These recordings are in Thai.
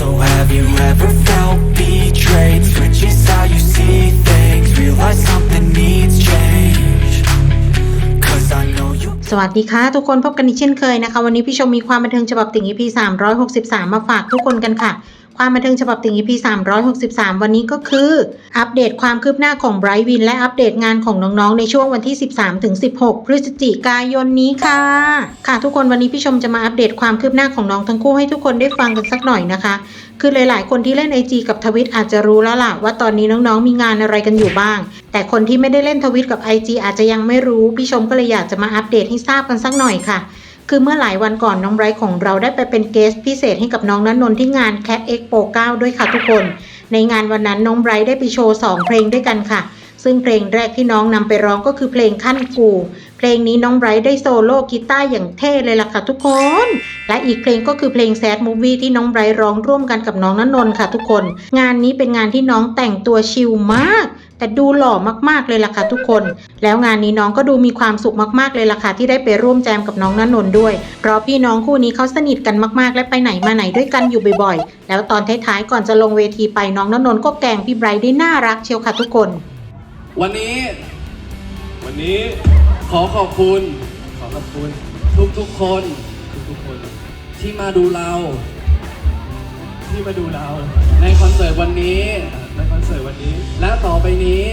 So have you ever felt betrayed? Switches how you see things Realize something needs change Cause I know you สวัสดีค่ะ ทุกคนพบกันอีกเช่นเคยนะคะ วันนี้พี่ชมมีความบันเทิงฉบับติ่ง EP 363 มาฝากทุกคนกันค่ะ ความบันเทิงฉบับติ่ง EP 363 วันนี้ก็คือ อัปเดตความคืบหน้าของไบรท์วินและอัปเดตงานของน้องๆ ในช่วงวันที่ 13ถึง16 พฤศจิกายนนี้ค่ะ ค่ะทุกคนวันนี้พี่ชมจะมาอัปเดตความคืบหน้าของน้องทั้งคู่ให้ทุกคนได้ฟังกันสักหน่อยนะคะ คือหลายๆ คนที่เล่น IG กับทวิตอาจจะรู้แล้วล่ะว่าตอนนี้น้องๆ มีงานอะไรกันอยู่บ้าง แต่คนที่ไม่ได้เล่นทวิตกับ IG อาจจะยังไม่รู้พี่ชมก็เลยอยากจะมาอัปเดตให้ทราบกันสักหน่อยค่ะ คือเมื่อหลายวันก่อนน้องไบรท์ของเราได้ไปเป็นเกสพิเศษให้กับน้องนันนนท์ที่งาน Cat Expo 9 ด้วยค่ะทุกคน ในงานวันนั้นน้องไบรท์ได้ไปโชว์ 2 เพลงด้วยกันค่ะ ซึ่งเพลงแรกที่น้องนำไปร้องก็คือเพลงขั้นกู เพลงนี้น้องไบรท์ได้โซโล่กีตาร์อย่างเท่เลยล่ะค่ะทุกคน และอีกเพลงก็คือเพลง Sad Movie ที่น้องไบรท์ร้องร่วมกันกับน้องนนนท์ค่ะทุกคน งานนี้เป็นงานที่น้องแต่งตัวชิลมาก แต่ดูหล่อมากๆเลยล่ะค่ะทุกคน แล้วงานนี้น้องก็ดูมีความสุขมากๆเลยล่ะค่ะที่ได้ไปร่วมแจมกับน้องนนนท์ด้วย เพราะพี่น้องคู่นี้เขาสนิทกันมากๆ และไปไหนมาไหนด้วยกันอยู่บ่อยๆ แล้วตอนท้ายๆก่อนจะลงเวทีไปน้องนนนนท์ก็แกล้งพี่ไบรท์ได้น่ารักเชียวค่ะทุกคน วันนี้ วันนี้ ขอขอบคุณ ขอขอบคุณทุกทุกๆคนทุกๆคนที่มาดูเรา ที่มาดูเราในคอนเสิร์ตวันนี้ ในคอนเสิร์ตวันนี้ และต่อไปนี้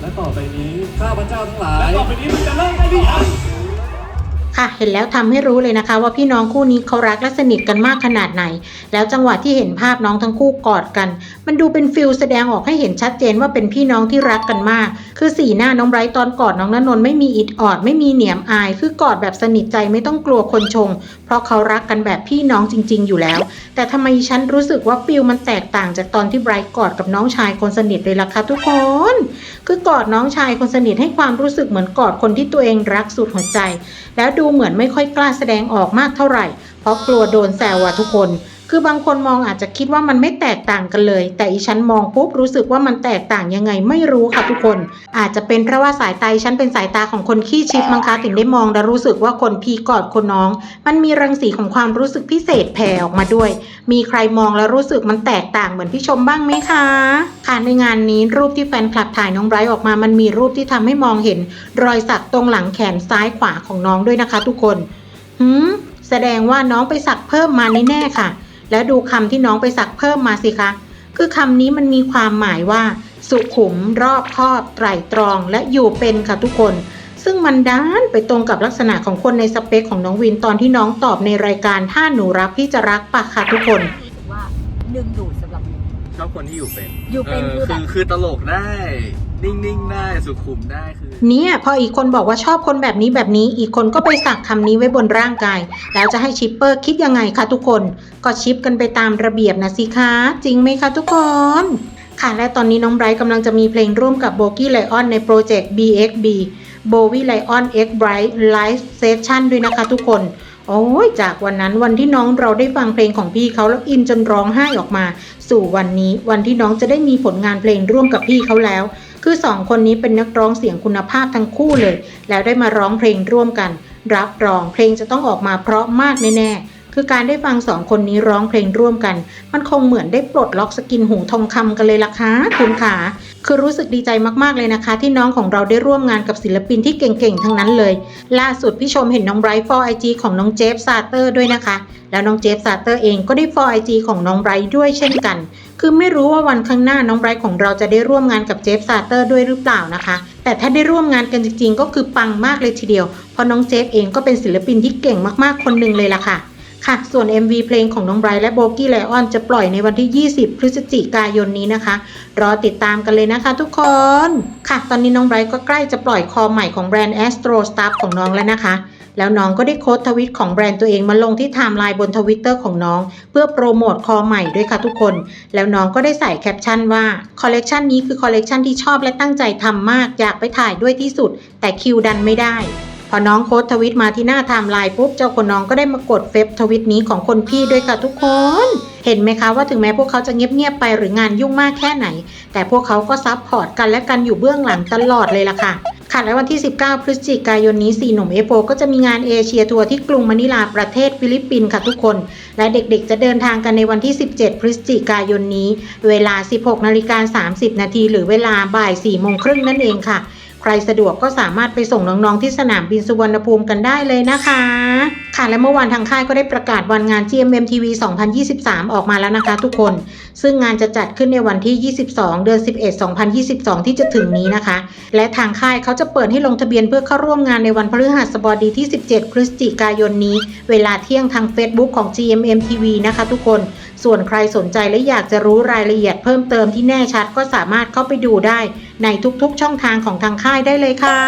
และต่อไปนี้ข้าพเจ้าทั้งหลาและย ต่อไปนี้มันจะเลิกได้หรือยัง ค่ะเห็นแล้วทำให้รู้เลยนะคะ ว่าพี่น้องคู่นี้เขารักและสนิทกันมากขนาดไหน แล้วจังหวะที่เห็นภาพน้องทั้งคู่กอดกัน มันดูเป็นฟิลแสดงออกให้เห็นชัดเจนว่าเป็นพี่น้องที่รักกันมาก คือสีหน้าน้องไบรท์ตอนกอดน้องณนนท์ไม่มีอิดออด ไม่มีเหนียมอาย คือกอดแบบสนิทใจไม่ต้องกลัวคนชง เพราะเขารักกันแบบพี่น้องจริง ๆ อยู่แล้ว แต่ทำไมฉันรู้สึกว่าฟิลมันแตกต่างจากตอนที่ไบรท์กอดกับน้องชายคนสนิทเลยล่ะคะทุกคน คือกอดน้องชายคนสนิทให้ความรู้สึกเหมือนกอดคนที่ตัวเองรักสุดหัวใจ แล้วดูเหมือนไม่ค่อยกล้าแสดงออกมากเท่าไหร่ เพราะกลัวโดนแซวอะทุกคน คือบางคนมองอาจจะคิดว่ามันไม่แตกต่างกันเลย แต่อีฉันมองปุ๊บรู้สึกว่ามันแตกต่างยังไงไม่รู้ค่ะทุกคน อาจจะเป็นเพราะว่าสายตาฉันเป็นสายตาของคนขี้ชิปมั้งคะถึงได้มองแล้วรู้สึกว่าคนพี่กอดคนน้อง มันมีรังสีของความรู้สึกพิเศษแผ่ออกมาด้วย มีใครมองแล้วรู้สึกมันแตกต่างเหมือนพี่ชมบ้างไหมคะค่ะในงานนี้รูปที่แฟนคลับถ่ายน้องไบรท์ออกมามันมีรูปที่ทำให้มองเห็น รอยสักตรงหลังแขนซ้ายขวาของน้องด้วยนะคะ ทุกคนหืมแสดงว่าน้องไปสักเพิ่มมาแน่ๆค่ะ แล้วดูคำที่น้องไปสักเพิ่มมาสิคะ คือคำนี้มันมีความหมายว่า สุขุมรอบคอบ ไตร่ตรอง และอยู่เป็นค่ะทุกคน ซึ่งมันด้านไปตรงกับลักษณะของคนในสเปคของน้องวินตอนที่น้องตอบในรายการถ้าหนูรักพี่จะรักปะค่ะทุกคนว่าดึงดูดสำหรับหนูชอบคนที่อยู่เป็น อยู่เป็นคือแบบคือตลกได้ นิ่งๆได้สุขุมได้คือ เนี่ยพออีกคนบอกว่าชอบคนแบบนี้แบบนี้ อีกคนก็ไปสักคำนี้ไว้บนร่างกาย แล้วจะให้ชิปเปอร์คิดยังไงคะทุกคน ก็ชิปกันไปตามระเบียบนะสิคะ จริงไหมคะทุกคน ค่ะและตอนนี้น้องไบรท์กำลังจะมีเพลงร่วมกับโบกี้ไลออนในโปรเจกต์ BXB b o w y Lion X Bright Live Session ด้วยนะคะทุกคน โอ้ยจากวันนั้นวันที่น้องเราได้ฟังเพลงของพี่เขาแล้วอินจนร้องไห้ออกมา สู่วันนี้วันที่น้องจะได้มีผลงานเพลงร่วมกับพี่เขาแล้ว คือสองคนนี้เป็นนักร้องเสียงคุณภาพทั้งคู่เลย แล้วได้มาร้องเพลงร่วมกัน รับรองเพลงจะต้องออกมาเพราะมากแน่ๆ คือการได้ฟังสองคนนี้ร้องเพลงร่วมกัน มันคงเหมือนได้ปลดล็อกสกินหูทองคำกันเลยล่ะคะคุณขาคือรู้สึกดีใจมากๆเลยนะคะ ที่น้องของเราได้ร่วมงานกับศิลปินที่เก่งๆ ทั้งนั้นเลย ล่าสุดพี่ชมเห็นน้องไบรท์ฟอร์ไอจีของน้องเจฟซาเตอร์ด้วยนะคะ แล้วน้องเจฟซาเตอร์เองก็ได้ฟอร์ไอจีของน้องไบรท์ด้วยเช่นกัน คือไม่รู้ว่าวันข้างหน้าน้องไบรท์ของเราจะได้ร่วมงานกับเจฟซาเตอร์ด้วยหรือเปล่านะคะ แต่ถ้าได้ร่วมงานกันจริงๆ ก็คือปังมากเลยทีเดียว เพราะน้องเจฟเองก็เป็นศิลปินที่เก่งมากๆคนหนึ่งเลยล่ะค่ะ ค่ะ ส่วน MV เพลงของน้องไบรท์และโบกี้ไลออนจะปล่อยในวันที่ 20 พฤศจิกายนนี้นะคะ รอติดตามกันเลยนะคะทุกคน ค่ะ ตอนนี้น้องไบรท์ก็ใกล้จะปล่อยคอใหม่ของแบรนด์ Astro Stuff ของน้องแล้วนะคะ แล้วน้องก็ได้โค้ดทวิตของแบรนด์ตัวเองมาลงที่ไทม์ไลน์บนทวิตเตอร์ของน้อง เพื่อโปรโมทคอใหม่ด้วยค่ะทุกคน แล้วน้องก็ได้ใส่แคปชั่นว่าคอลเลกชันนี้คือคอลเลกชันที่ชอบและตั้งใจทำมากอยากไปถ่ายด้วยที่สุด แต่คิวดันไม่ได้ พอน้องโค้ดทวิตมาที่หน้าไทม์ไลน์ปุ๊บเจ้าคนน้องก็ได้มากดเฟซทวิตนี้ของคนพี่ด้วยค่ะทุกคน เห็นไหมคะว่าถึงแม้พวกเขาจะเงียบๆไปหรืองานยุ่งมากแค่ไหน แต่พวกเขาก็ซับพอร์ตกันและกันอยู่เบื้องหลังตลอดเลยล่ะค่ะค่ะและวันที่ 19 พฤศจิกายนนี้4หนุ่มเอโฟก็จะมีงานเอเชียทัวร์ที่กรุงมะนิลาประเทศฟิลิปปินส์ค่ะทุกคน และเด็กๆ จะเดินทางกันในวันที่ 17 พฤศจิกายนนี้ เวลา 16นาฬิกา30 นาทีหรือเวลาบ่าย4โมงครึ่งนั่นเองค่ะ ใครสะดวกก็สามารถไปส่งน้องๆที่สนามบินสุวรรณภูมิกันได้เลยนะคะ ค่ะและเมื่อวานทางค่ายก็ได้ประกาศวันงาน GMM TV 2023 ออกมาแล้วนะคะทุกคน ซึ่งงานจะจัดขึ้นในวันที่ 22 เดือน 11 2022 ที่จะถึงนี้นะคะ และทางค่ายเขาจะเปิดให้ลงทะเบียนเพื่อเข้าร่วมงานในวันพฤหัสบดีที่ 17 พฤศจิกายนนี้ เวลาเที่ยงทาง Facebook ของ GMM TV นะคะทุกคนส่วนใครสนใจและอยากจะรู้รายละเอียดเพิ่มเติมที่แน่ชัดก็สามารถเข้าไปดูได้ ในทุกๆช่องทางของทางค่ายได้เลยค่ะ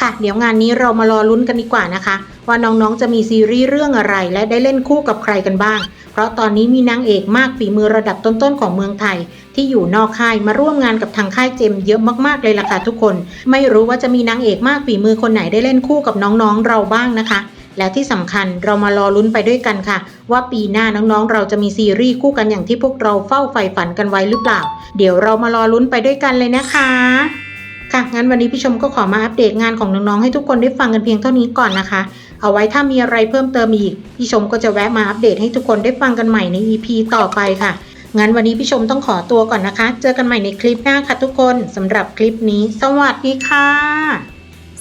ค่ะ เดี๋ยวงานนี้เรามารอลุ้นกันดีกว่านะคะ ว่าน้องๆจะมีซีรีส์เรื่องอะไร และได้เล่นคู่กับใครกันบ้าง เพราะตอนนี้มีนางเอกมากฝีมือระดับต้นๆของเมืองไทย ที่อยู่นอกค่ายมาร่วมงานกับทางค่ายเจมเยอะมากๆเลยล่ะค่ะทุกคน ไม่รู้ว่าจะมีนางเอกมากฝีมือคนไหนได้เล่นคู่กับน้องๆเราบ้างนะคะและที่สำคัญเรามารอลุ้นไปด้วยกันค่ะ ว่าปีหน้าน้องๆ เราจะมีซีรีส์คู่กันอย่างที่พวกเราเฝ้าใฝ่ฝันกันไว้หรือเปล่า เดี๋ยวเรามารอลุ้นไปด้วยกันเลยนะคะ ค่ะงั้นวันนี้พี่ชมก็ขอมาอัปเดตงานของน้องๆให้ทุกคนได้ฟังกันเพียงเท่านี้ก่อนนะคะ เอาไว้ถ้ามีอะไรเพิ่มเติมอีกพี่ชมก็จะแวะมาอัปเดตให้ทุกคนได้ฟังกันใหม่ใน EP ต่อไปค่ะงั้นวันนี้พี่ชมต้องขอตัวก่อนนะคะ เจอกันใหม่ในคลิปหน้าค่ะทุกคนสำหรับคลิปนี้ สวัสดีค่ะ